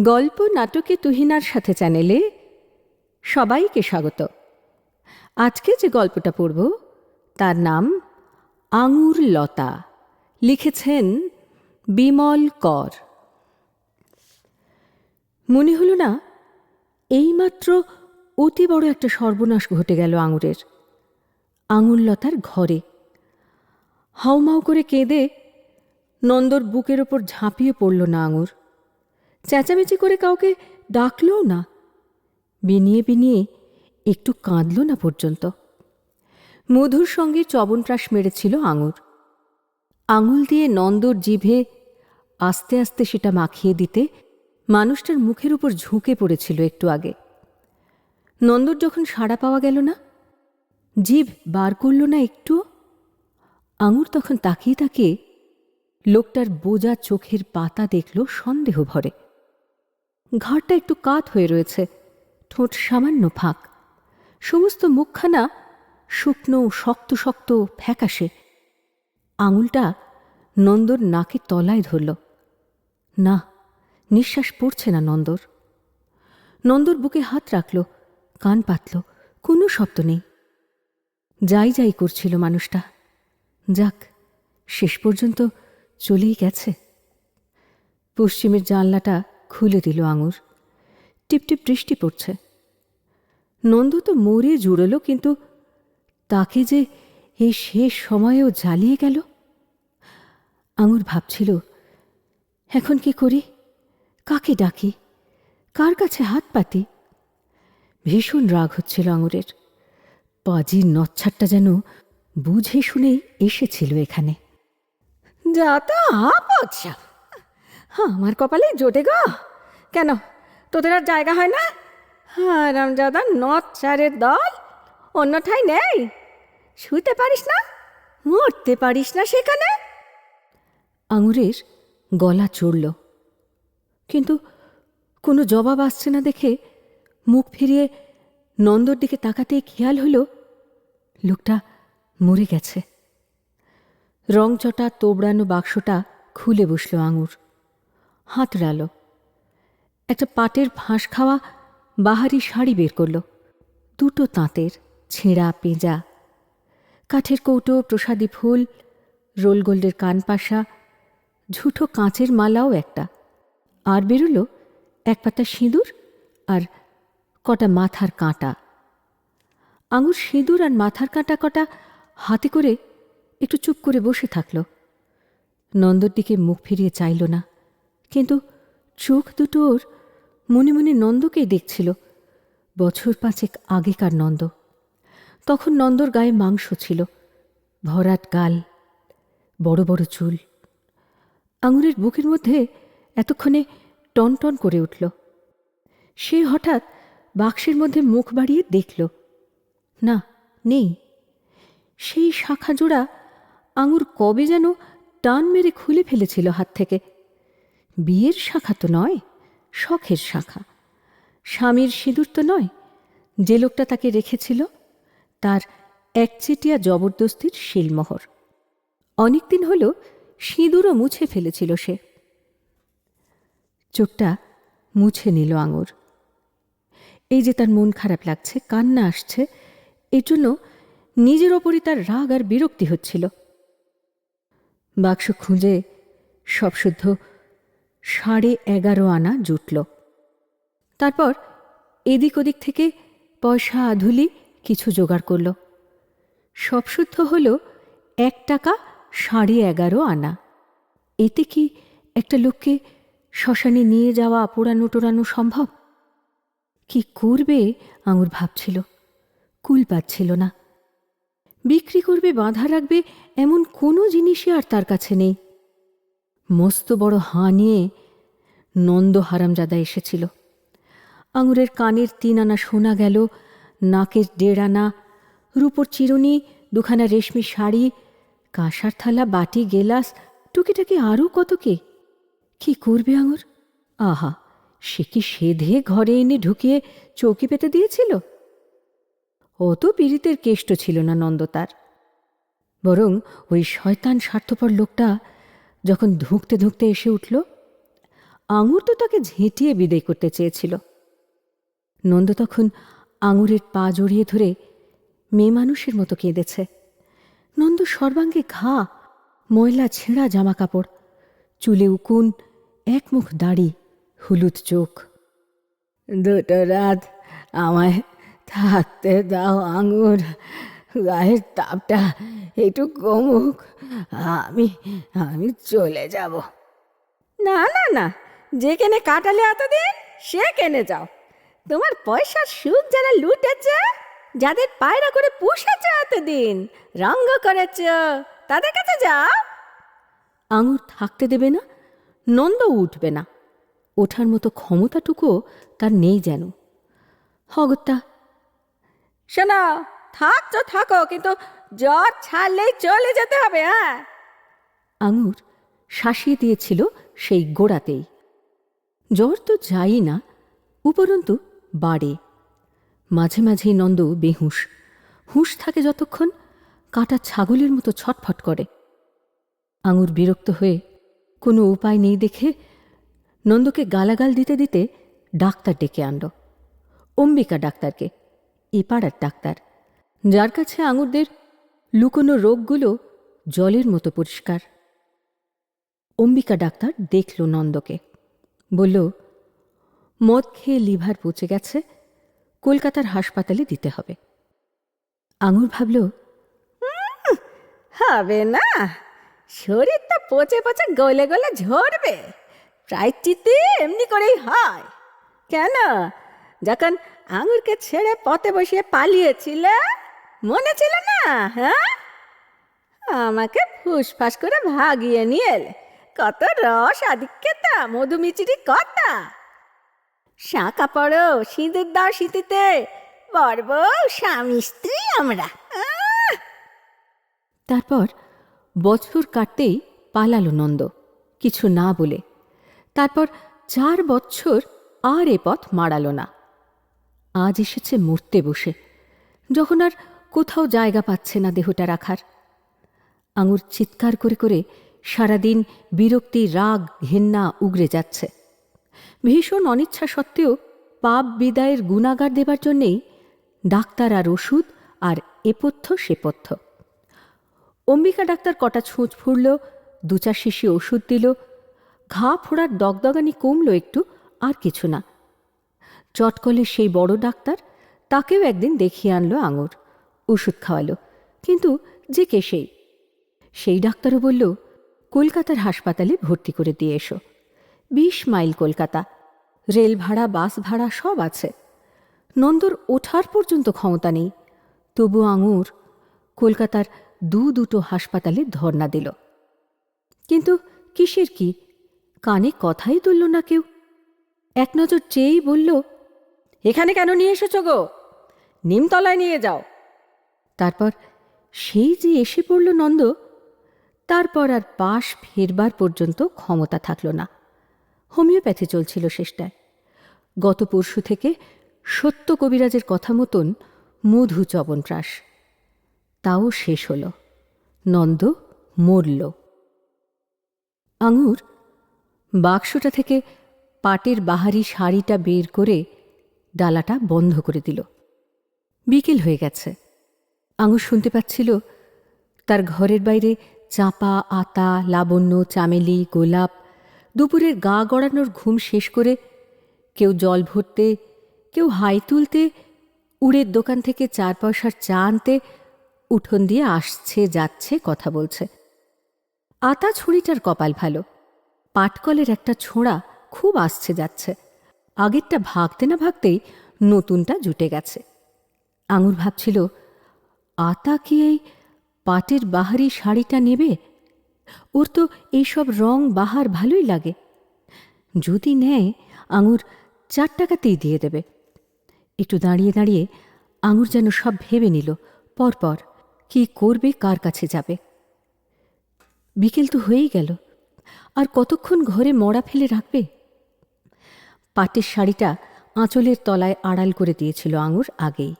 গল্প নাটকে তুহিনার সাথে চ্যানেলে সবাইকে স্বাগত। আজকে যে গল্পটা পড়ব, তার নাম আঙুর লতা। লিখেছেন বিমল কর। মনে হলো না, এইমাত্র অতি বড় একটা সর্বনাশ ঘটে গেল আঙুরের। আঙুর লতার ঘরে। হাউমাউ করে কেঁদে নন্দর বুকের ওপর ঝাঁপিয়ে পড়ল না আঙুর। চেঁচামেচি করে কাউকে ডাকলও না। বিনিয়ে বিনিয়ে একটু কাঁদল না পর্যন্ত। মধুর সঙ্গে চবনপ্রাস মেরেছিল আঙুর। আঙুল দিয়ে নন্দর জিভে আস্তে আস্তে সেটা মাখিয়ে দিতে মানুষটার মুখের উপর ঝুঁকে পড়েছিল একটু আগে। নন্দর যখন সাড়া পাওয়া গেল না, জিভ বার করল না একটু আঙুর তখন তাকিয়ে তাকিয়ে লোকটার বোজা চোখের পাতা দেখল সন্দেহ ভরে। ঘাড়টা একটু কাত হয়ে রয়েছে, ঠোঁট সামান্য ফাঁক। সমস্ত মুখখানা শুকনো, শক্ত শক্ত ফ্যাকাশে। আঙুলটা নন্দর নাকের তলায় ধরল। না, নিঃশ্বাস পড়ছে না নন্দর। নন্দর বুকে হাত রাখল, কান পাতল, কোনো শব্দ নেই। যাই যাই করছিল মানুষটা। যাক, শেষ পর্যন্ত চলেই গেছে। পশ্চিমের জানলাটা খুলে দিল আঙুর। টিপটিপ বৃষ্টি পড়ছে। নন্দ তো মরে জুড়ল, কিন্তু তাকে যে এই শেষ সময়েও জ্বালিয়ে গেল? আঙুর ভাবছিল, এখন কি করি? কাকে ডাকি? কার কাছে হাত পাতি? ভীষণ রাগ হচ্ছিল আঙুরের। পাজির নচ্ছারটা যেন বুঝে শুনেই এসেছিল এখানে। যা তা আপচ্ছা আমার কপালে জোটে গো কেন তোদের আর জায়গা হয় না হারাম দাদা নচ্ছারের দল অন্য ঠাই নেই শুতে পারিস না মরতে পারিস না সেখানে আঙুরের গলা চড়ল কিন্তু কোনো জবাব আসছে না দেখে মুখ ফিরিয়ে নন্দর দিকে তাকাতেই খেয়াল হলো লোকটা মরে গেছে রংচটা তোবড়ানো বাক্সটা খুলে বসল আঙুর হাতড়ালো একটা পাটের ফাঁস খাওয়া বাহারি শাড়ি বের করল। দুটো তাঁতের ছেঁড়া পেঁজা, কাঠের কৌটো, প্রসাদী ফুল, রোল গোল্ডের কানপাশা, ঝুঠো কাঁচের মালাও একটা। আর বেরোলো এক পাতা সিঁদুর আর কটা মাথার কাঁটা। আঙুর সিঁদুর আর মাথার কাঁটা কটা হাতে করে একটু চুপ করে বসে থাকল। নন্দর দিকে মুখ ফিরিয়ে চাইল না। কিন্তু চোখ দুটো ওর মনে মনে নন্দকেই দেখছিল। বছর পাঁচেক আগেকার নন্দ। তখন নন্দর গায়ে মাংস ছিল, ভরাট গাল, বড় বড় চুল। আঙুরের বুকের মধ্যে এতক্ষণে টনটন করে উঠল। সে হঠাৎ বাক্সের মধ্যে মুখ বাড়িয়ে দেখল, না, নেই। সেই শাখা জোড়া আঙুর কবে যেন টান মেরে খুলে ফেলেছিল হাত থেকে। বিয়ের শাখা তো নয়, শখের শাখা। স্বামীর সিঁদুর তো নয়, যে লোকটা তাকে রেখেছিল, তার একচেটিয়া জবরদস্তির শিলমোহর। অনেকদিন হল সিঁদুরও মুছে ফেলেছিল সে। চোখটা মুছে নিল আঙুর। এই যে তার মন খারাপ লাগছে, কান্না আসছে, এর জন্য নিজের ওপরই তার রাগ আর বিরক্তি হচ্ছিল। বাক্স খুঁজে সব শুদ্ধ সাড়ে এগারো আনা জুটল। তারপর এদিক ওদিক থেকে পয়সা আধুলি কিছু জোগাড় করল। সব শুদ্ধ হল এক টাকা সাড়ে এগারো আনা। এতে কি একটা লোককে শ্মশানে নিয়ে যাওয়া পোড়ানো টোড়ানো সম্ভব? কি করবে? আঙুর ভাবছিল। কুল পাচ্ছিল না। বিক্রি করবে, বাঁধা রাখবে, এমন কোনো জিনিসই আর তার কাছে নেই। মস্ত বড় হাঁ নিয়ে নন্দ হারামজাদা এসেছিল। আঙুরের কানের তিন আনা শোনা গেল, নাকের দেড় আনা রূপর চিরুনি, দুখানা রেশমি শাড়ি, কাঁসার থালা, বাটি, গেলাস, টুকিটাকি আরও কত কে? কি করবে আঙুর? আহা, সে কি সেধে ঘরে এনে ঢুকিয়ে চৌকি পেতে দিয়েছিল? অত পীড়িতের কেষ্ট ছিল না নন্দ তার। বরং ওই শয়তান স্বার্থপর লোকটা যখন ধুঁকতে ধুঁকতে এসে উঠল, আঙুর তো তাকে ঝেঁটিয়ে বিদায় করতে চেয়েছিল। নন্দ তখন আঙুরের পা জড়িয়ে ধরে মেয়ে মানুষের মতো কেঁদেছে। নন্দ সর্বাঙ্গে ঘা, ময়লা ছেঁড়া জামা কাপড় চুলে উকুন একমুখ দাড়ি, হলুদ চোখ। দুটো রাত আমায় থাকতে দাও আঙুর। গায়ের তাপটা একটু কমুক, আমি আমি চলে যাব। না না না, যে কেনে কাটালে এতদিন, সে কেনে যাও। তোমার পয়সার সুখ যারা লুটেছে, যাদের পায়রা করে পুষেছ এতদিন, রঙ্গ করেছ, তাদের কাছে যাও। আঙুর থাকতে দেবে না, নন্দ উঠবে না। ওঠার মতো ক্ষমতাটুকুও তার নেই যেন। হগত্যা, শোনো থাকছো, থাকো, কিন্তু জ্বর ছাড়লেই চলে যেতে হবে হ্যাঁ? আঙুর শাসিয়ে দিয়েছিল সেই গোড়াতেই। জ্বর তো যাই না, উপরন্তু বাড়ে। মাঝে মাঝেই নন্দ বেহুঁশ, হুঁশ থাকে যতক্ষণ কাটা ছাগলের মতো ছটফট করে। আঙুর বিরক্ত হয়ে কোনো উপায় নেই দেখে নন্দকে গালাগাল দিতে দিতে ডাক্তার ডেকে আনল। অম্বিকা ডাক্তারকে এ পাড়ার ডাক্তার। যার কাছে আঙুরদের লুকোনো রোগগুলো জলের মতো পরিষ্কার। অম্বিকা ডাক্তার দেখল নন্দকে। বলল, মদ খেয়ে লিভার পচে গেছে, কলকাতার হাসপাতালে দিতে হবে। আঙুর ভাবল হবে না। শরীর তো পচে পচে গলে গলে ঝরবে। প্রায়চিতে এমনি করেই হয়। কেন? যখন আঙুরকে ছেড়ে পথে বসিয়ে পালিয়েছিল মনে ছিল না হ্যাঁ? আমাকে ফুসফাস করে ভাগিয়ে নিয়ে এলে। কত রস আধিক্যতা, মধুমিচিরি কথা শাঁকা পড়ো সিঁদুর দাও শীতিতে বর্ব স্বামী স্ত্রী আমরা। তারপর বছর কাটতেই পালালো নন্দ, কিছু না বলে। তারপর চার বছর আর এ পথ মাড়ালো না। আজ এসেছে মরতে বসে। যখন আর কোথাও জায়গা পাচ্ছে না দেহটা রাখার। আঙুর চিৎকার করে করে সারাদিন বিরক্তি, রাগ, ঘেন্না উগরে যাচ্ছে। ভীষণ অনিচ্ছা সত্ত্বেও পাপ বিদায়ের গুণাগার দেবার জন্যেই ডাক্তার আর ওষুধ আর এপথ্য সেপথ্য। অম্বিকা ডাক্তার কটা ছুঁচ ফুরল দু চার শিশি ওষুধ দিল, ঘা ফোড়ার দগদগানি কমলো একটু, আর কিছু না। চটকলে সেই বড় ডাক্তার তাকেও একদিন দেখিয়ে আনলো আঙুর। ওষুধ খাওয়ালো। কিন্তু যে কে সেই? সেই ডাক্তারও বলল, কলকাতার হাসপাতালে ভর্তি করে দিয়ে এসো। বিশ মাইল কলকাতা, রেল ভাড়া, বাস ভাড়া সব আছে। নন্দর ওঠার পর্যন্ত ক্ষমতা নেই। তবু আঙুর কলকাতার দু দুটো হাসপাতালে ধর্ণা দিল। কিন্তু কিসের কি? কানে কথাই তুলল না কেউ। এক নজর চেয়েই বলল, এখানে কেন নিয়ে এসেছ গো? নিমতলায় নিয়ে যাও। তারপর সেই যে এসে পড়ল নন্দ, তারপর আর পাশ ফেরবার পর্যন্ত ক্ষমতা থাকল না। হোমিওপ্যাথি চলছিল শেষটায়। গত পরশু থেকে সত্য কবিরাজের কথা মতন মধু চবনপ্রাস তাও শেষ হল। নন্দ মরল। আঙুর বাক্সটা থেকে পাটের বাহারি শাড়িটা বের করে ডালাটা বন্ধ করে দিল। বিকেল হয়ে গেছে। আঙুর শুনতে পাচ্ছিল, তার ঘরের বাইরে চাপা, আতা, লাবণ্য, চামেলি, গোলাপ, দুপুরের গা গড়ানোর ঘুম শেষ করে কেউ জল ভরতে, কেউ হাই তুলতে, উড়ের দোকান থেকে চার পয়সার চা আনতে, উঠোন দিয়ে আসছে, যাচ্ছে, কথা বলছে। আতা ছুরিটার কপাল ভালো। পাটকলের একটা ছোঁড়া খুব আসছে যাচ্ছে। আগেরটা ভাগতে না ভাগতেই নতুনটা জুটে গেছে। আঙুর ভাবছিল আতা কি এই পাটের বাহারি শাড়িটা নেবে? ওর তো এইসব রং বাহার ভালোই লাগে। যদি নেয়, আঙুর চার টাকাতেই দিয়ে দেবে। একটু দাঁড়িয়ে দাঁড়িয়ে আঙুর যেন সব ভেবে নিল, পরপর কি করবে, কার কাছে যাবে। বিকেল তো হয়েই গেল, আর কতক্ষণ ঘরে মরা ফেলে রাখবে? পাটের শাড়িটা আঁচলের তলায় আড়াল করে দিয়েছিল আঙুর আগেই।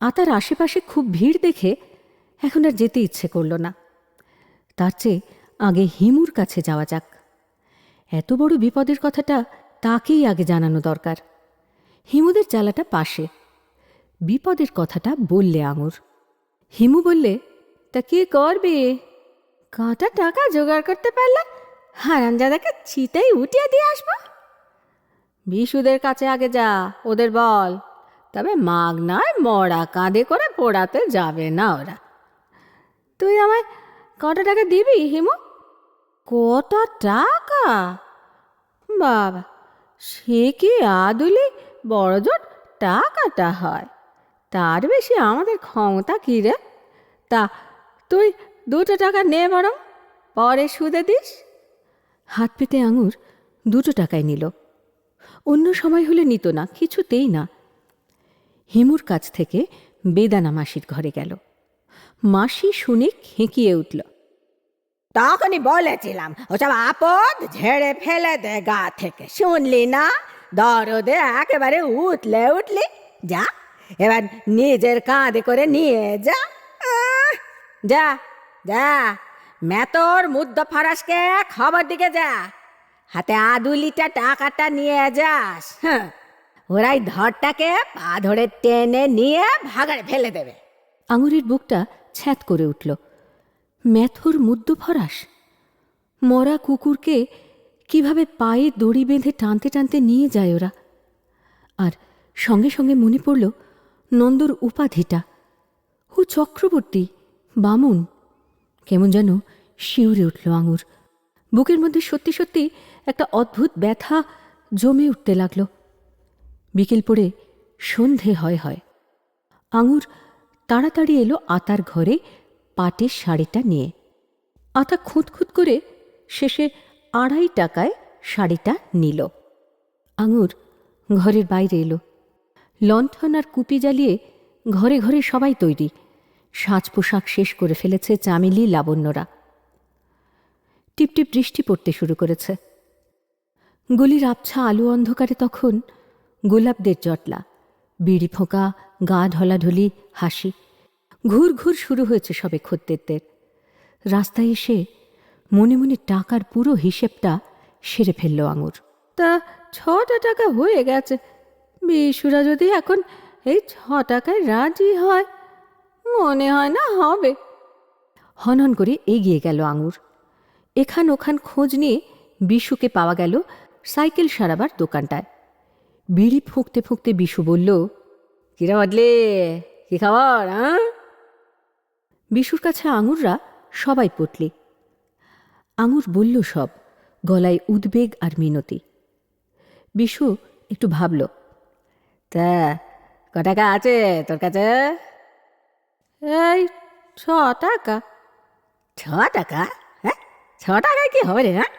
আতার আশেপাশে খুব ভিড় দেখে এখন আর যেতে ইচ্ছে করল না। তার চেয়ে আগে হিমুর কাছে যাওয়া যাক। এত বড় বিপদের কথাটা তাকেই আগে জানানো দরকার। হিমুদের জ্বালাটা পাশে। বিপদের কথাটা বললে আঙুর। হিমু বললে, তা কি করবে? কটা টাকা জোগাড় করতে পারলে হারামজাদাকে ছিটেই উঠিয়ে দিয়ে আসব। বিশুদের কাছে আগে যা, ওদের বল। তবে মাগনায় মরা কাঁধে করে পোড়াতে যাবে না ওরা। তুই আমায় কটা টাকা দিবি, হিমু? কটা টাকা? বাবা, সে কি আদুলি বড়জোর টাকাটা হয়? তার বেশি আমাদের ক্ষমতা কী রে? তা, তুই দুটো টাকা নে বরং, পরে সুদে দিস। হাত পেতে আঙুর দুটো টাকায় নিল। অন্য সময় হলে নিত না, কিছুতেই না। হিমুর কাছ থেকে বেদানা মাসির ঘরে গেল। মাসি শুনে খেঁকিয়ে উঠল, তখনই বলেছিলাম, ওসব আপদ ঝেড়ে ফেলে দে গা থেকে, শুনলি না? দরদে একেবারে উঠলে উঠলি, যা, এবার নিজের কাঁধে করে নিয়ে যা। যা যা, মেতর মুদ্দ ফরাসকে খবর দিকে যা, হাতে আদুলিটা টাকাটা নিয়ে যাস হ্যাঁ। ওরাই ধরটাকে পা ধরে টেনে নিয়ে ভাগাড়ে ফেলে দেবে। আঙুরের বুকটা ছ্যাঁত করে উঠল। ম্যাথর মুদ্দ ফরাস। মরা কুকুরকে কীভাবে পায়ে দড়ি বেঁধে টানতে টানতে নিয়ে যায় ওরা? আর সঙ্গে সঙ্গে মনে পড়ল নন্দর উপাধিটা। ও চক্রবর্তী, বামুন, কেমন যেন শিউরে উঠল আঙুর। বুকের মধ্যে সত্যি সত্যি একটা অদ্ভুত ব্যথা জমে উঠতে লাগল। বিকেল পড়ে সন্ধে হয় হয়। আঙুর তাড়াতাড়ি এলো আতার ঘরে পাটের শাড়িটা নিয়ে। আতা খুঁতখুত করে শেষে আড়াই টাকায় শাড়িটা নিল। আঙুর ঘরের বাইরে এলো। লণ্ঠন আর কুপি জ্বালিয়ে ঘরে ঘরে সবাই তৈরি। সাজ পোশাক শেষ করে ফেলেছে চামেলি লাবণ্যরা। টিপটিপ বৃষ্টি পড়তে শুরু করেছে। গলির আবছা আলো অন্ধকারে তখন গোলাপদের জটলা বিড়ি ফোঁকা গা ঢলাঢলি হাসি। ঘুর ঘুর শুরু হয়েছে সবে খদ্দেরদের। রাস্তায় এসে মনে মনে টাকার পুরো হিসেবটা সেরে ফেলল আঙুর। তা ছটা টাকা হয়ে গেছে। বিশুরা যদি এখন এই ছ টাকায় রাজি হয় মনে হয় না হবে। হনহন করে এগিয়ে গেল আঙুর। এখান ওখান খোঁজ নিয়ে বিশুকে পাওয়া গেল সাইকেল সারাবার দোকানটায়। বিড়ি ফুঁকতে ফুঁকতে বিশু বলল কিরা বদলে কি খবর হ্যাঁ বিশুর কাছে আঙুররা সবাই পটলি। আঙুর বলল সব গলায় উদ্বেগ আর মিনতি। বিশু একটু ভাবল তা ক টাকা আছে তোর কাছে? এই ছ টাকা। ছ টাকা? হ্যাঁ? ছ টাকায় কি হবে রে হ্যাঁ?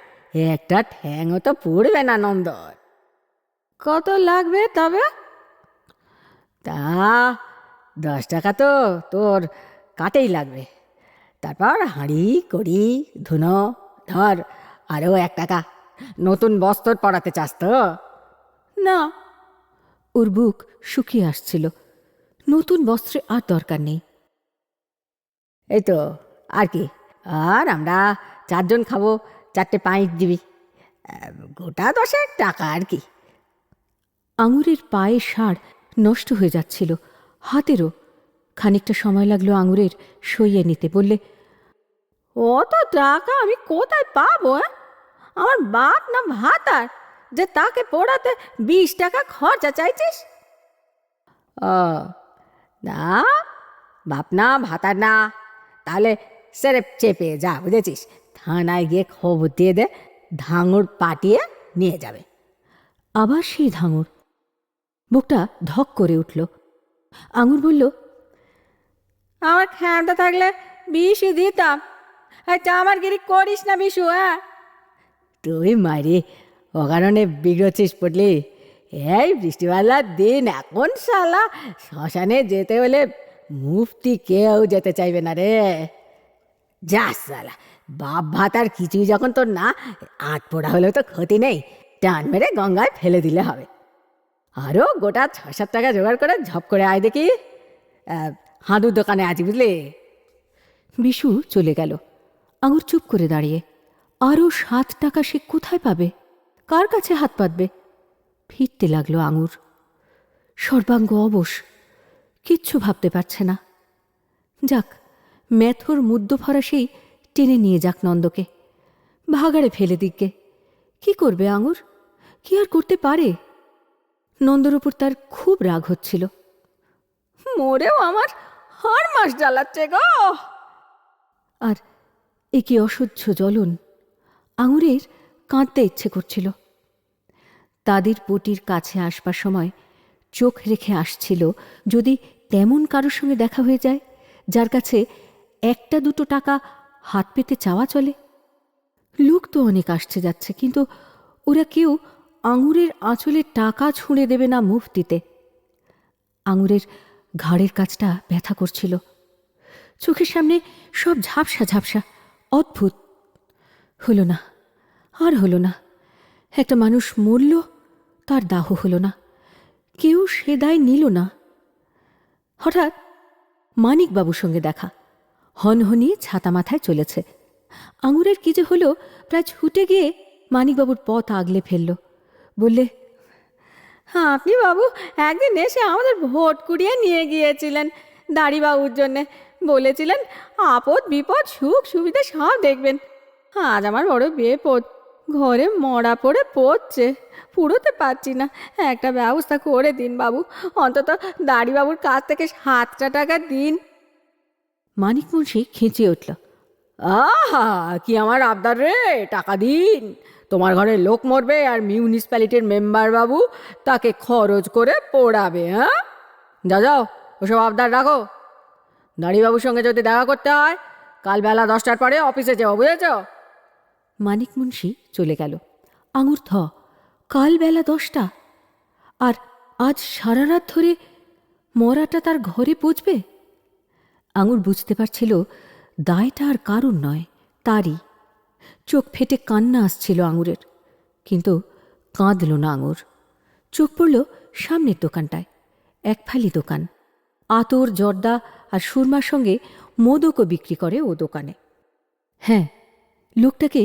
একটা ঠ্যাংও তো পড়বে না নন্দর। কত লাগবে তবে? তা দশ টাকা তো তোর কাটেই লাগবে। তারপর হাঁড়ি কড়ি ধুনো ধর আরও এক টাকা। নতুন বস্ত্র পড়াতে চাস তো? না। ওর বুক শুকিয়ে আসছিল। নতুন বস্ত্রে আর দরকার নেই। এই তো আর কি? আর আমরা চারজন খাব চারটে পাঁচ দিবি। গোটা দশেক টাকা আর কি? আঙুরের পায়ে সার নষ্ট হয়ে যাচ্ছিল। হাতেরও খানিকটা সময় লাগল আঙুরের সইয়ে নিতে। বললে, অত টাকা আমি কোথায় পাবো? আমার বাপ না ভাতার যে তাকে পড়াতে বিশ টাকা খরচা, চাইছিস? ও, না, বাপ না ভাতার না। তাহলে সেরে চেপে যা, বুঝেছিস? থানায় গিয়ে খবর দিয়ে দে, ধাঙুর পাঠিয়ে নিয়ে যাবে। আবার সেই ধাঙুর বুকটা ধক করে উঠল। আঙুর বলল আমার খ্যামটা থাকলে বিষই দিতাম। আচ্ছা আমার গিরি করিস না বিশু হ্যাঁ? তুই মারি অকারণে বিগড়ছিস পড়লি এই বৃষ্টিওয়ালার দিন এখন শালা শ্মশানে যেতে হলে মুফতি কেউ যেতে চাইবে না রে। যা শালা বাপ ভাত আর কিছুই যখন তোর না আট পোড়া হলেও তো ক্ষতি নেই। টান মেরে গঙ্গায় ফেলে দিলে হবে। আরও গোটা ছ সাত টাকা জোগাড় করে ঝপ করে আয় দেখি। হাঁদুর দোকানে আছি, বুঝলি? বিশু চলে গেল। আঙুর চুপ করে দাঁড়িয়ে। আরও সাত টাকা সে কোথায় পাবে? কার কাছে হাত পাতবে? ফিরতে লাগল আঙুর। সর্বাঙ্গ অবশ। কিচ্ছু ভাবতে পারছে না। যাক, ম্যাথর মুদ্দ ফরাসেই টেনে নিয়ে যাক নন্দকে। ভাগাড়ে ফেলে দিককে। কি করবে আঙুর? কি আর করতে পারে? নন্দর উপর তার খুব রাগ হচ্ছিল। মোরেও আমার হার মাস জ্বালাচ্ছে গো। আর এ কি অসহ্য জ্বলন আঙুরের কাঁদতে ইচ্ছে করছিল। তাদের পটির কাছে আসবার সময় চোখ রেখে আসছিল যদি তেমন কারোর সঙ্গে দেখা হয়ে যায় যার কাছে একটা দুটো টাকা হাত পেতে চাওয়া চলে। লোক তো অনেক আসছে যাচ্ছে কিন্তু ওরা কেউ আঙুরের আঁচলে টাকা ছুঁড়ে দেবে না মুফতিতে। আঙুরের ঘাড়ের কাজটা ব্যথা করছিল। চোখের সামনে সব ঝাপসা ঝাপসা, অদ্ভুত। হলো না, আর হলো না। একটা মানুষ মরল, তার দাহ হলো না। কেউ সে দায় নিল না। হঠাৎ মানিকবাবুর সঙ্গে দেখা। হনহনিয়ে ছাতা মাথায় চলেছে। আঙুরের কি যে হলো, প্রায় ছুটে গিয়ে মানিকবাবুর পথ আগলে ফেলল। বললে হ্যাঁ আপনি বাবু একদিন এসে আমাদের ভোট কুড়িয়ে নিয়ে গিয়েছিলেন দাড়িবাবুর জন্যে। বলেছিলেন আপদ বিপদ সুখ সুবিধা সব দেখবেন। আজ আমার বড় বিপদ ঘরে মরা পড়ে পড়ছে পুরোতে পারছি না। একটা ব্যবস্থা করে দিন বাবু অন্তত দাড়িবাবুর কাছ থেকে সাতটা টাকা দিন। মানিক মুন্সি খেঁচিয়ে উঠল আহা কি আমার আবদার রে টাকা দিন। তোমার ঘরে লোক মরবে আর মিউনিসিপ্যালিটির মেম্বার বাবু তাকে খরচ করে পোড়াবে হ্যাঁ? যা যাও, ওসব আবদার রাখো। দাড়িবাবুর সঙ্গে যদি দেখা করতে হয়, কাল বেলা দশটার পরে অফিসে যাও, বুঝেছ? মানিক মুন্সি চলে গেল। আঙুর থ কাল বেলা দশটা। আর আজ সারা রাত ধরে মরাটা তার ঘরে পৌঁছবে? আঙুর বুঝতে পারছিল দায়টা আর কারুর নয়, তারই। চোখ ফেটে কান্না আসছিল আঙুরের, কিন্তু কাঁদল না আঙুর। চোখ পড়ল সামনের দোকানটায়, এক ফালি দোকান, আতর, জর্দা আর সুরমার সঙ্গে মোদকও বিক্রি করে ও দোকানে। হ্যাঁ লোকটাকে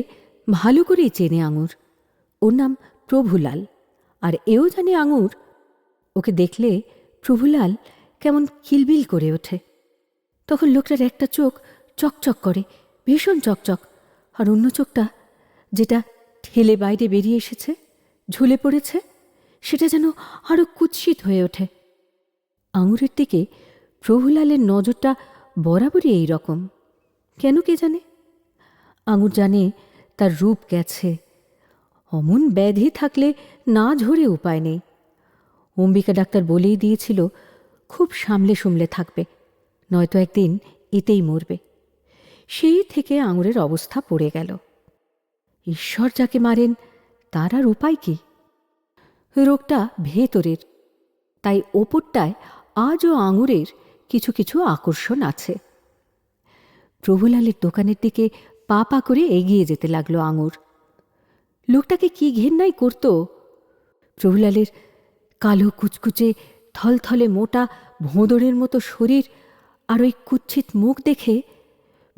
ভালো করেই চেনে আঙুর। ওর নাম প্রভুলাল, আর এও জানে আঙুর। ওকে দেখলে প্রভুলাল কেমন কিলবিল করে ওঠে। তখন লোকটার একটা চোখ চকচক করে, ভীষণ চকচক। আর অন্য চোখটা, যেটা ঠেলে বাইরে বেরিয়ে এসেছে, ঝুলে পড়েছে, সেটা যেন আরও কুৎসিত হয়ে ওঠে। আঙুরের দিকে প্রভুলালের নজরটা বরাবরই এই রকম। কেন কে জানে? আঙুর জানে তার রূপ গেছে। অমন ব্যাধি থাকলে না ঝরে উপায় নেই। অম্বিকা ডাক্তার বলেই দিয়েছিল, খুব সামলে সুমলে থাকবে, নয়তো একদিন এতেই মরবে। সেই থেকে আঙুরের অবস্থা পড়ে গেল। ঈশ্বর যাকে মারেন, তার আর উপায় কি? রোগটা ভেতরের, তাই ওপরটায় আজও আঙুরের কিছু কিছু আকর্ষণ আছে। প্রভুলালের দোকানের দিকে পা পা করে এগিয়ে যেতে লাগল আঙুর। লোকটাকে কি ঘেন্নাই করত? প্রভুলালের কালো কুচকুচে, থলথলে মোটা ভোঁদরের মতো শরীর আর ওই কুচ্ছিত মুখ দেখে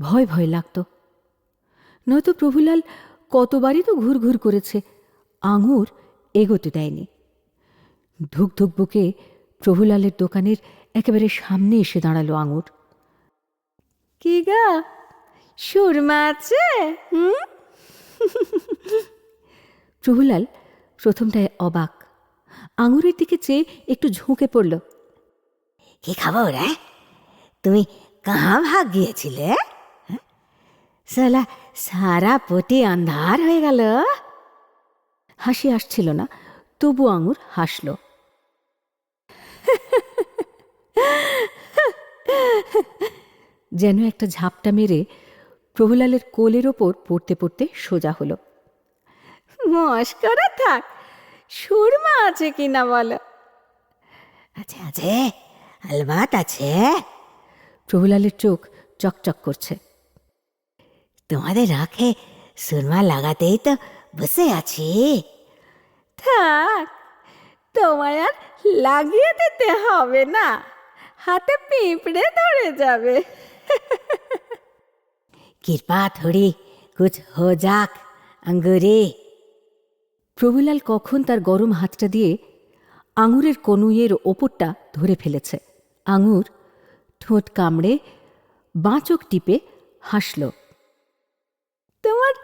ভয় ভয় লাগত। নয়তো প্রভুলাল কতবারই তো ঘুর ঘুর করেছে আঙুর এগোতে দেয়নি। ধুক ধুক বুকে প্রভুলালের দোকানের একেবারে সামনে এসে দাঁড়াল আঙুর। কি গা? সুরমা আছে? হুম? প্রভুলাল প্রথমটায় অবাক। আঙুরের দিকে চেয়ে একটু ঝুঁকে পড়ল। কি খবর হ্যাঁ তুমি কাহা ভাগ গিয়েছিলে? সালা সারা পটি আন্ধার হয়ে গেল। হাসি আসছিল না, তবু আঙুর হাসল। যেন একটা ঝাপটা মেরে প্রভুলালের কোলের ওপর পড়তে পড়তে সোজা হলো। মস্করা থাক, সুরমা আছে কিনা বলো? আছে আছে, আলবাত আছে। প্রভুলালের চোখ চকচক করছে। তোমাদের আঁখে সুরমা লাগাতেই তো বসে আছি। থাক তোমার আর লাগিয়ে দিতে হবে না। হাতে পিঁপড়ে ধরে যাবে। কৃপা থরি কুছ হো যাক আঙ্গুরে। প্রভুলাল কখন তার গরম হাতটা দিয়ে আঙুরের কনুইয়ের ওপরটা ধরে ফেলেছে। আঙুর ঠোঁট কামড়ে বাঁচক টিপে হাসল। তোমার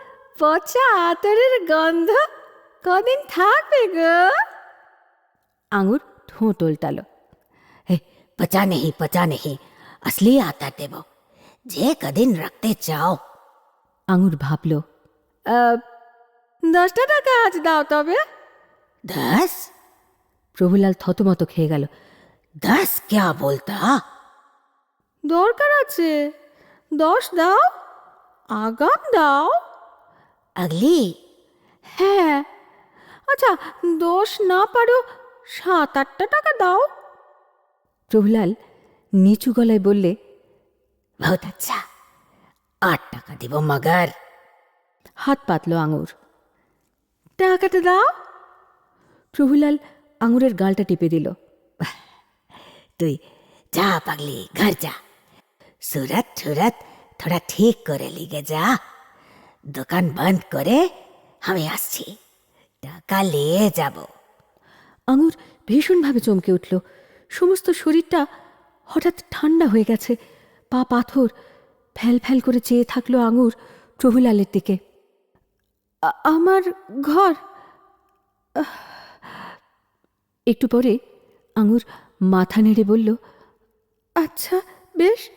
পচা আতরের গন্ধ কদিন থাকবে গো? আঙুর ঠোঁট উল্টালো পচা নেহি পচা নেহি আসলি আতর দেব। যে কদিন রাখতে চাও। আঙুর ভাবল দশটা টাকা আজ দাও তবে। দশ? প্রভুলাল থতমত খেয়ে গেল দশ ক্যা বলতা? দরকার আছে দশ দাও। আগাম দাও। আগলি? হ্যাঁ। আচ্ছা দোষ না পারো, সাত আটটা টাকা দাও। প্রভুলাল নিচু গলায় বললে, বহুত আচ্ছা আট টাকা দেব মাগার। হাত পাতলো আঙুর। টাকাটা দাও। প্রভুলাল আঙুরের গালটা টিপে দিল তুই যা পাগলি, ঘর যা। সুরাত সুরাত থোড়া ঠিক করে লিগে যা দোকান বন্ধ করে আমি আসছি টাকা নিয়ে যাব আঙুর ভীষণভাবে চমকে উঠল সমস্ত শরীরটা হঠাৎ ঠান্ডা হয়ে গেছে পা পাথর ফ্যাল ফ্যাল করে চেয়ে থাকল আঙুর প্রভুলালের দিকে "আ- আমার ঘর আহ।" একটু পরে আঙুর মাথা নেড়ে বলল আচ্ছা বেশ,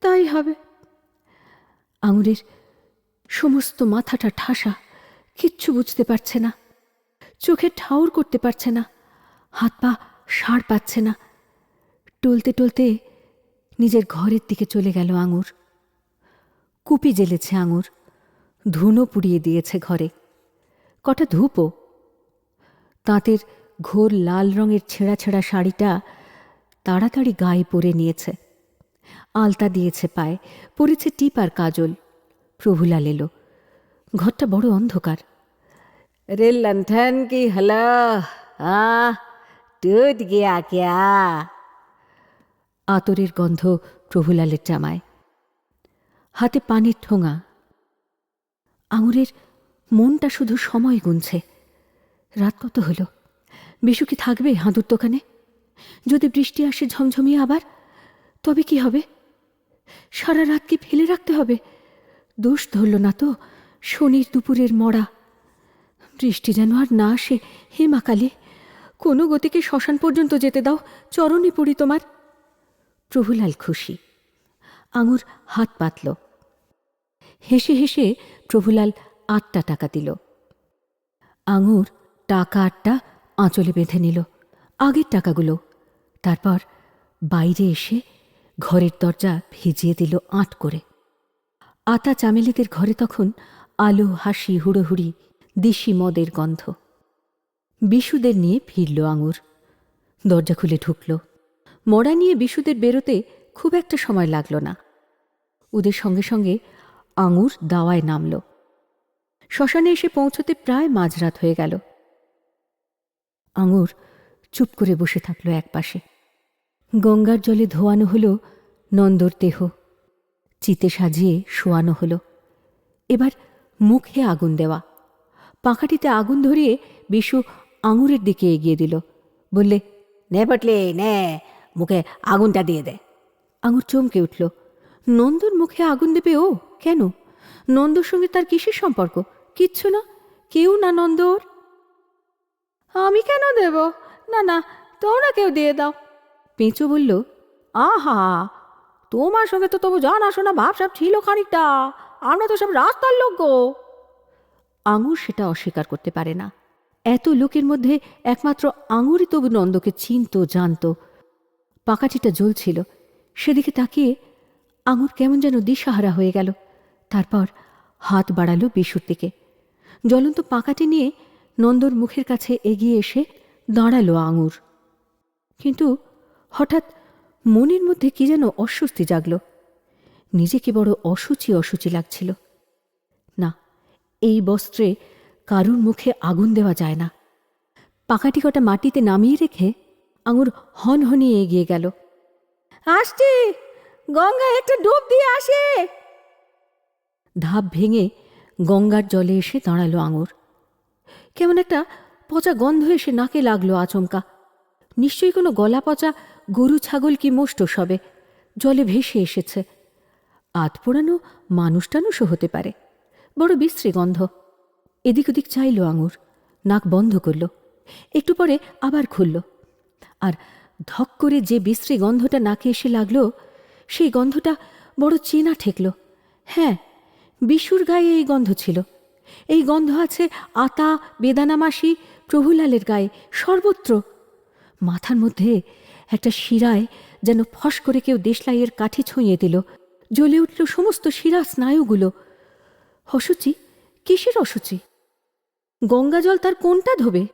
তাই হবে। আঙুরের সমস্ত মাথাটা ঠাসা, কিচ্ছু বুঝতে পারছে না। চোখে ঠাউর করতে পারছে না, হাত পা সাড় পাচ্ছে না। টলতে টলতে নিজের ঘরের দিকে চলে গেল আঙুর। কুপি জ্বেলেছে আঙুর, ধুনো পুড়িয়ে দিয়েছে ঘরে। কটা ধূপও। তাঁতের ঘোর লাল রঙের ছেঁড়া ছেঁড়া শাড়িটা তাড়াতাড়ি গায়ে পরে নিয়েছে। আলতা দিয়েছে পায়ে পড়েছে টিপ আর কাজল। প্রভুলাল এলো। ঘরটা বড় অন্ধকার। রে লন্ঠন কি হলো? টুট গিয়া আতরের গন্ধ প্রভুলালের জামায়। হাতে পানির ঠোঙা। আঙুরের মনটা শুধু সময় গুনছে। রাত কত হলো? বিশু কি থাকবে হাঁদুর দোকানে? যদি বৃষ্টি আসে ঝমঝমিয়ে আবার তবে কি হবে? সারা রাত কি ফেলে রাখতে হবে। দোষ ধরল না তো শনির দুপুরের মরা। বৃষ্টি যেন আর না আসে, হে মা কালী, কোনো গতিকে শ্মশান পর্যন্ত যেতে দাও, চরণে পড়ি তোমার। প্রভুলাল খুশি। আঙুর হাত পাতল। হেসে হেসে প্রভুলাল আটটা টাকা দিল। আঙুর টাকা আটটা আঁচলে বেঁধে নিল। আগের টাকাগুলো। তারপর বাইরে এসে ঘরের দরজা ভিজিয়ে দিল আট করে। আতা চামেলিদের ঘরে তখন আলো, হাসি, হুড়োহুড়ি, দিশি মদের গন্ধ। বিশুদের নিয়ে ফিরল আঙুর। দরজা খুলে ঢুকল। মরা নিয়ে বিশুদের বেরোতে খুব একটা সময় লাগল না। ওদের সঙ্গে সঙ্গে আঙুর দাওয়ায় নামল। শ্মশানে এসে পৌঁছতে প্রায় মাঝরাত হয়ে গেল। আঙুর চুপ করে বসে থাকল একপাশে। গঙ্গার জলে ধোয়ানো হলো নন্দর দেহ। চিতে সাজিয়ে শোয়ানো হলো। এবার মুখে আগুন দেওয়া। পাখাটিতে আগুন ধরিয়ে বিশু আঙুরের দিকে এগিয়ে দিল। বললে, নে পটলি, নে, মুখে আগুনটা দিয়ে দে। আঙুর চমকে উঠল। নন্দর মুখে আগুন দেবে ও? কেন? নন্দর সঙ্গে তার কিসের সম্পর্ক? কিচ্ছু না? কেউ না নন্দর? আমি কেন দেব? না না, তোমরা কেউ দিয়ে দাও। পেঁচো বলল, আহা, তোমার সঙ্গে তো তবু জানাশোনা ভাবসাব ছিল খানিকটা। আমরা তো সব রাস্তার লোক গো। আঙুর সেটা অস্বীকার করতে পারে না। এত লোকের মধ্যে একমাত্র আঙুরই তবু নন্দকে চিনত, জানত। পাকাটিটা জ্বলছিল। সেদিকে তাকিয়ে আঙুর কেমন যেন দিশাহারা হয়ে গেল। তারপর হাত বাড়ালো বিশুর দিকে। জ্বলন্ত পাকাটি নিয়ে নন্দর মুখের কাছে এগিয়ে এসে দাঁড়াল আঙুর। কিন্তু হঠাৎ মনের মধ্যে কি যেন অস্বস্তি জাগল। নিজেকে বড় অসুচি অসুচি লাগছিল। না, এই বস্ত্রে কারুর মুখে আগুন দেওয়া যায় না। পাকাটি কটা মাটিতে নামিয়ে রেখে আঙুর হন হনিয়ে এগিয়ে গেল। আসছি! গঙ্গায় একটা ডুব দিয়ে আসে! ধাপ ভেঙে গঙ্গার জলে এসে দাঁড়াল আঙুর। কেমন একটা পচা গন্ধ এসে নাকে লাগল আচমকা। নিশ্চয়ই কোনো গলা পচা গরু, ছাগল কি মোষ্ট সবে? জলে ভেসে এসেছে। আত পোড়ানো মানুষ টানুষও হতে পারে। বড় বিশ্রী গন্ধ। এদিক ওদিক চাইল আঙুর। নাক বন্ধ করল। একটু পরে আবার খুলল। আর ধক করে যে বিশ্রী গন্ধটা নাকে এসে লাগল, সেই গন্ধটা বড় চেনা ঠেকল। হ্যাঁ বিশুর গায়ে এই গন্ধ ছিল। এই গন্ধ আছে আতা, বেদানামাসি, প্রভুলালের গায়ে সর্বত্র। মাথার মধ্যে একটা শিরায় যেন ফস করে কেউ দেশলাইয়ের কাঠি ছুঁয়ে দিল, জ্বলে উঠল সমস্ত শিরা স্নায়ুগুলো। অসুচি? কিসের অসুচি? গঙ্গা জল তার কোনটা ধোবে?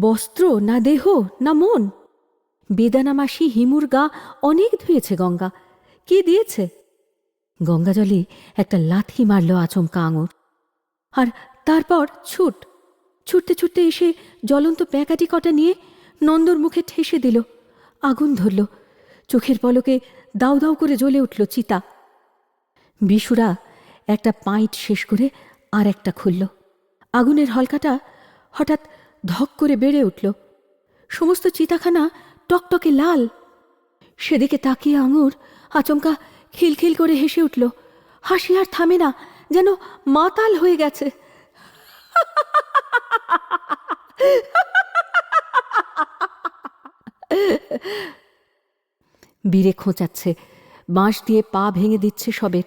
বস্ত্র না দেহ না মন? বেদানামাসি হিমুর গা অনেক ধুয়েছে গঙ্গা। কি দিয়েছে? গঙ্গা জলে একটা লাথি মারল আচমকা আঙুর। আর তারপর ছুট। ছুটতে ছুটতে এসে জ্বলন্ত প্যাকাটি কটা নিয়ে নন্দর মুখে ঠেসে দিল। আগুন ধরল। চোখের পলকে দাউ দাউ করে জ্বলে উঠল চিতা। বিশুরা একটা পাইট শেষ করে আর একটা খুলল। আগুনের হলকাটা হঠাৎ ধক করে বেড়ে উঠল। সমস্ত চিতাখানা টকটকে লাল। সেদিকে তাকিয়ে আঙুর আচমকা খিলখিল করে হেসে উঠল। হাসি আর থামে না, যেন মাতাল হয়ে গেছে। বীরে খোঁচাচ্ছে, বাঁশ দিয়ে পা ভেঙে দিচ্ছে সবের।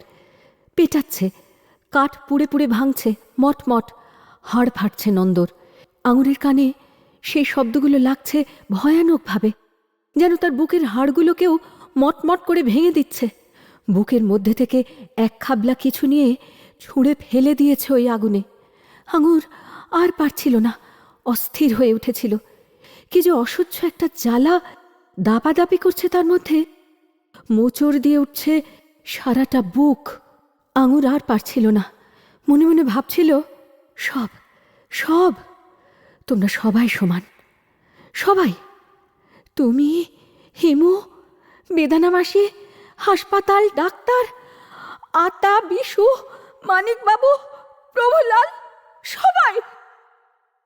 পেটাচ্ছে, কাঠ পুড়ে পুড়ে ভাঙছে মটমট হাড় ফাটছে নন্দর। আঙুরের কানে সেই শব্দগুলো লাগছে ভয়ানকভাবে, যেন তার বুকের হাড়গুলোকেও মটমট করে ভেঙে দিচ্ছে। বুকের মধ্যে থেকে এক খাবলা কিছু নিয়ে ছুঁড়ে ফেলে দিয়েছে ওই আগুনে। আঙুর আর পারছিল না, অস্থির হয়ে উঠেছিল। কি যে অসহ্য একটা জ্বালা দাপাদাপি করছে তার মধ্যে। মোচড় দিয়ে উঠছে সারাটা বুক। আঙুর আর পারছিল না। মনে মনে ভাবছিল, সব সব, তোমরা সবাই সমান। সবাই। তুমি, হিমু, বেদানা মাসি, হাসপাতাল ডাক্তার, আতা, বিশু, মানিকবাবু, প্রভুলাল, সবাই।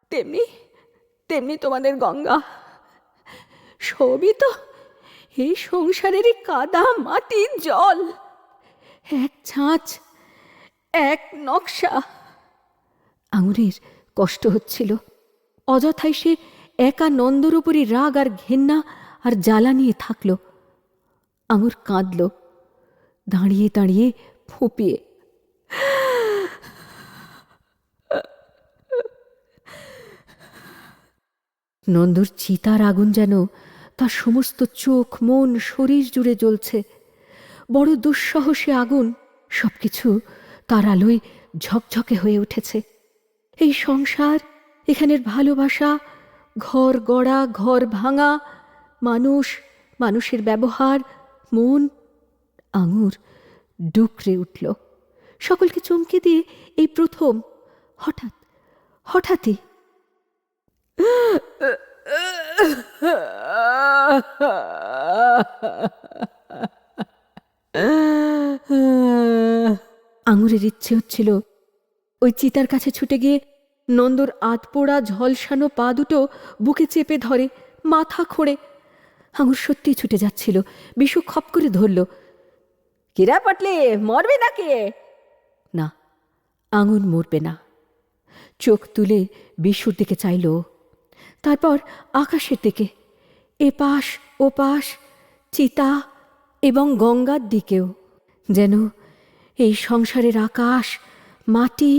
তেমনি তেমনি তোমাদের গঙ্গা। সবই তো এই সংসারেরই কাদা মাটি জল। এক ছাঁচ, এক নকশা। আঙুরের কষ্ট হচ্ছিল। অযথাই সে একা নন্দর উপরই রাগ আর ঘেন্না আর জ্বালা নিয়ে থাকল। আঙুর কাঁদল, দাঁড়িয়ে দাঁড়িয়ে ফুপিয়ে। নন্দর চিতার আগুন যেন তার সমস্ত চোখ, মন, শরীর জুড়ে জ্বলছে। বড় দুঃসহ সে আগুন সবকিছু তার আলোয় ঝকঝকে হয়ে উঠেছে। এই সংসার, এখানের ভালোবাসা, ঘর গড়া, ঘর ভাঙা, মানুষ, মানুষের ব্যবহার, মন, আঙুর ডুকরে উঠল। সকলকে চমকে দিয়ে এই প্রথম, হঠাৎ, হঠাৎই আঙুরের ইচ্ছে হচ্ছিল ওই চিতার কাছে ছুটে গিয়ে নন্দর আতপোড়া ঝলসানো পা দুটো বুকে চেপে ধরে, মাথা খোঁড়ে আঙুর সত্যিই ছুটে যাচ্ছিল, বিশু খপ করে ধরল, কিরা পটলি, মরবি নাকি না, আঙুর মরবে না চোখ তুলে বিশুর দিকে চাইল। তারপর আকাশের দিকে, এপাশ, ওপাশ, চিতা এবং গঙ্গার দিকেও, যেন এই সংসারের আকাশ, মাটি,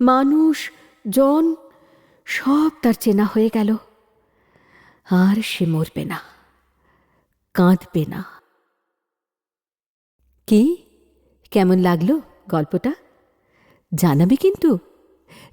মানুষ, জন সব তার চেনা হয়ে গেল। আর সে মরবে না, কাঁদবে না। কি? কেমন লাগল গল্পটা? জানাবে কিন্তু।